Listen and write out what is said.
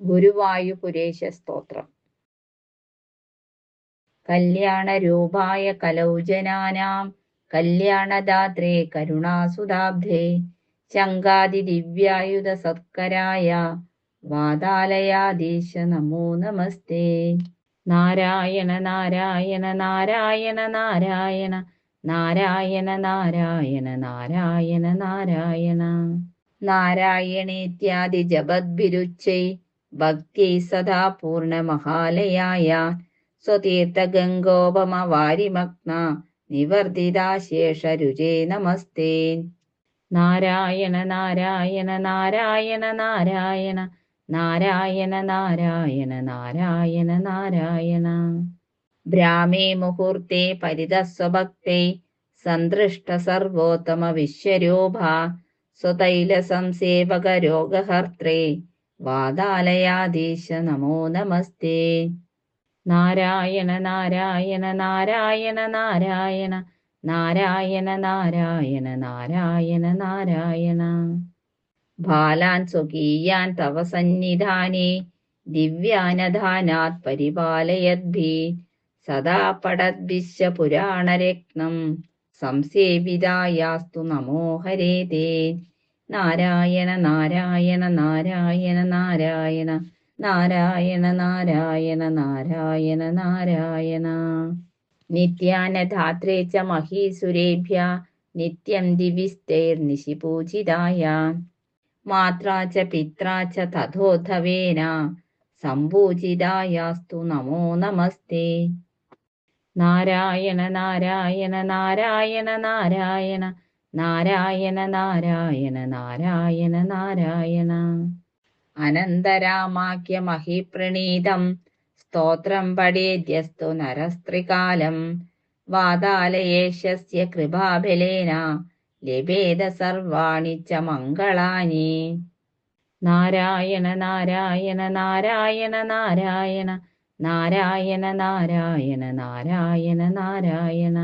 ഗുരുവായൂപുരേശ സ്തോത്രം. കല്യാണ രൂപായ കലൗജനാനാം കല്യാണദാത്രേ കരുണാസുതാബ്ധേ. ശങ്കാതി ദിവ്യായുധ സത്കരായ വാതാലയാദീശ നമോ നമസ്തേ. നാരായണ നാരായണ നാരായണ നാരായണ നാരായണ നാരായണ നാരായണ നാരായണ. നാരായണേത്യാദി ജപദ്ഭിരുച്ചൈ ഭക്തി സദാ പൂർണമഹാലയായ സ്വതീർത്ഥഗംഗോപമ വാരിമഗ്ന നിവർത്തിതാശേഷരുചേ നമസ്തേ. നാരായണ നാരായണ നാരായണ നാരായണ നാരായണ നാരായണ നാരായണ നാരായണ. ബ്രാഹ്മേ മുഹൂർത്തേ പരിതസ്വഭക്തേ സന്തൃഷ്ട സർവോത്തമ വിശ്വരൂപ സ്വതൈല സംസേവക രോഗഹർത്രേ വാതാലയാധീശ നമോ നമസ്തേ. നാരായണ നാരായണ നാരായണ നാരായണ നാരായണ നാരായണ നാരായണ നാരായണ. ബാലാൻ സ്വകീയാൻ തവ സന്നിധാനേ ദിവ്യാനധാനാത് പരിപാലയദ്ഭി സദാ പടദ്ഭിശ്യ പുരാണരത്നം സംസേവിതായാസ്തു നമോ ഹരേ നാരായണ നാരായണ നാരായണ നാരായണ നാരായണ നാരായണ നാരായണ നാരായണ. നിത്യാനധാത്രേ ച മഹീസുരേഭ്യ നിത്യം ദിവിസ്തൈർനിശിപൂജിതായ മാത്രാ ച പിത്രാ ച തഥോധവേന സംപൂജിതായാസ്തു നമോ നമസ്തേ. നാരായണ നാരായണ നാരായണ നാരായണ നാരായണ നാരായണ നാരായണ നാരായണ. അനന്തരാമാഖ്യ മഹിപ്രണീതം സ്തോത്രം പടേദ്യസ്തു നരസ്ത്രികാലം. വാതാലയേശസ്യ കൃപാബലേന ലഭേദ സർവാണി ച മംഗളാനി. നാരായണ നാരായണ നാരായണ നാരായണ നാരായണ നാരായണ നാരായണ നാരായണ.